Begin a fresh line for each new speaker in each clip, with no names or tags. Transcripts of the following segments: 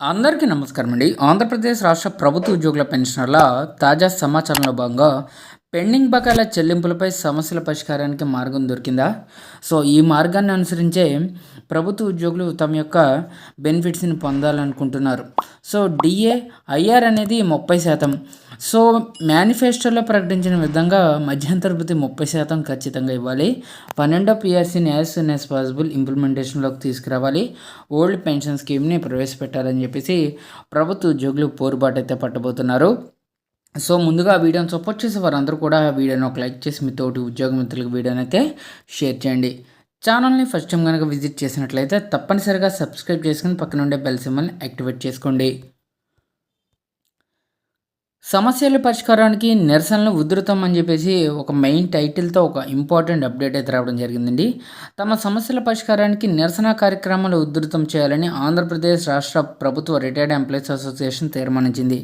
అందరికీ నమస్కారం అండి ఆంధ్రప్రదేశ్ రాష్ట్ర ప్రభుత్వ ఉద్యోగుల పెన్షనర్ల తాజా సమాచారంలో భాగంగా పెండింగ్ బకాయిల చెల్లింపులపై సమస్యల పరిష్కారానికి మార్గం దొరికిందా? సో ఈ మార్గాన్ని అనుసరించే ప్రభుత్వ ఉద్యోగులు తమ యొక్క బెనిఫిట్స్ని పొందాలనుకుంటున్నారు. సో డిఏ ఐఆర్ అనేది ముప్పై శాతం. సో మేనిఫెస్టోలో ప్రకటించిన విధంగా మధ్యంతర వృత్తి ముప్పై శాతం ఖచ్చితంగా ఇవ్వాలి. పన్నెండో పిఆర్సీని యాజ్ సూన్ యాజ్ పాసిబుల్ ఇంప్లిమెంటేషన్లోకి తీసుకురావాలి. ఓల్డ్ పెన్షన్ స్కీమ్ని ప్రవేశపెట్టాలని చెప్పేసి ప్రభుత్వ ఉద్యోగులు పోరుబాటు అయితే పట్టబోతున్నారు. సో ముందుగా వీడియోని సపోర్ట్ చేసే వారందరూ కూడా వీడియోని ఒక లైక్ చేసి మీ తోటి ఉద్యోగ మిత్రులకు వీడియోని అయితే షేర్ చేయండి. ఛానల్ని ఫస్ట్ టైం కనుక విజిట్ చేసినట్లయితే తప్పనిసరిగా సబ్స్క్రైబ్ చేసుకుని పక్కన ఉండే బెల్ సింబల్ని యాక్టివేట్ చేసుకోండి. సమస్యల పరిష్కారానికి నిరసనలు ఉధృతం అని చెప్పేసి ఒక మెయిన్ టైటిల్తో ఒక ఇంపార్టెంట్ అప్డేట్ అయితే రావడం జరిగిందండి. తమ సమస్యల పరిష్కారానికి నిరసన కార్యక్రమాలు ఉధృతం చేయాలని ఆంధ్రప్రదేశ్ రాష్ట్ర ప్రభుత్వ రిటైర్డ్ ఎంప్లాయీస్ అసోసియేషన్ తీర్మానించింది.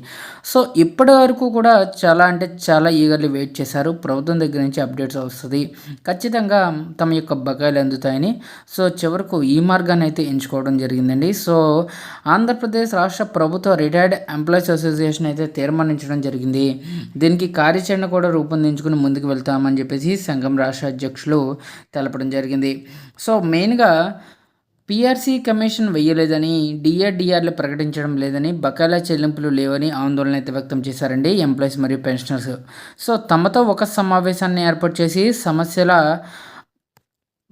సో ఇప్పటి వరకు కూడా చాలా అంటే చాలా ఈగర్లీ వెయిట్ చేశారు. ప్రభుత్వం దగ్గర నుంచి అప్డేట్స్ వస్తుంది. ఖచ్చితంగా తమ యొక్క బకాయిలు అందుతాయని. సో చివరకు ఈ మార్గాన్ని అయితే ఎంచుకోవడం జరిగిందండి. సో ఆంధ్రప్రదేశ్ రాష్ట్ర ప్రభుత్వ రిటైర్డ్ ఎంప్లాయీస్ అసోసియేషన్ అయితే తీర్మానించడం ప్రకటించడం జరిగింది. దీనికి కార్యాచరణ కూడా రూపొందించుకుని ముందుకు వెళ్తామని చెప్పేసి సంఘం రాష్ట్ర అధ్యక్షులు తెలపడం జరిగింది. సో మెయిన్గా పీఆర్సీ కమిషన్ వెయ్యలేదని డిఆర్డిఆర్లు ప్రకటించడం లేదని బకాయిల చెల్లింపులు లేవని ఆందోళన అయితే వ్యక్తం చేశారండి ఎంప్లాయీస్ మరియు పెన్షనర్స్. సో తమతో ఒక సమావేశాన్ని ఏర్పాటు చేసి సమస్యల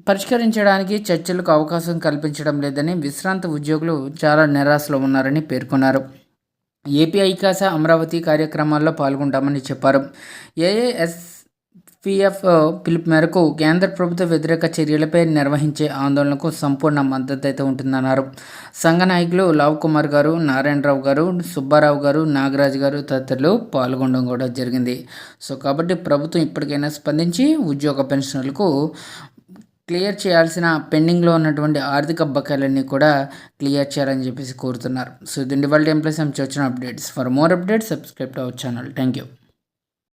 పరిష్కరించడానికి చర్చలకు అవకాశం కల్పించడం లేదని విశ్రాంత ఉద్యోగులు చాలా నిరాశలో ఉన్నారని పేర్కొన్నారు. ఏపీ ఐకాస అమరావతి కార్యక్రమాల్లో పాల్గొంటామని చెప్పారు. ఏఏఎస్ పిఎఫ్ పిలుపు మేరకు కేంద్ర ప్రభుత్వ వ్యతిరేక చర్యలపై నిర్వహించే ఆందోళనకు సంపూర్ణ మద్దతు అయితే ఉంటుందన్నారు. సంఘ నాయకులు లావ్ కుమార్ గారు నారాయణరావు గారు సుబ్బారావు గారు నాగరాజు గారు తదితరులు పాల్గొనడం కూడా జరిగింది. సో కాబట్టి ప్రభుత్వం ఇప్పటికైనా స్పందించి ఉద్యోగ పెన్షనర్లకు క్లియర్ చేయాల్సిన పెండింగ్లో ఉన్నటువంటి ఆర్థిక బకాయిలన్నీ కూడా క్లియర్ చేయాలని చెప్పేసి కోరుతున్నారు. సో దీని వాళ్ళ ఎంప్లాయీస్ వచ్చిన updates. For more updates subscribe to our channel. Thank you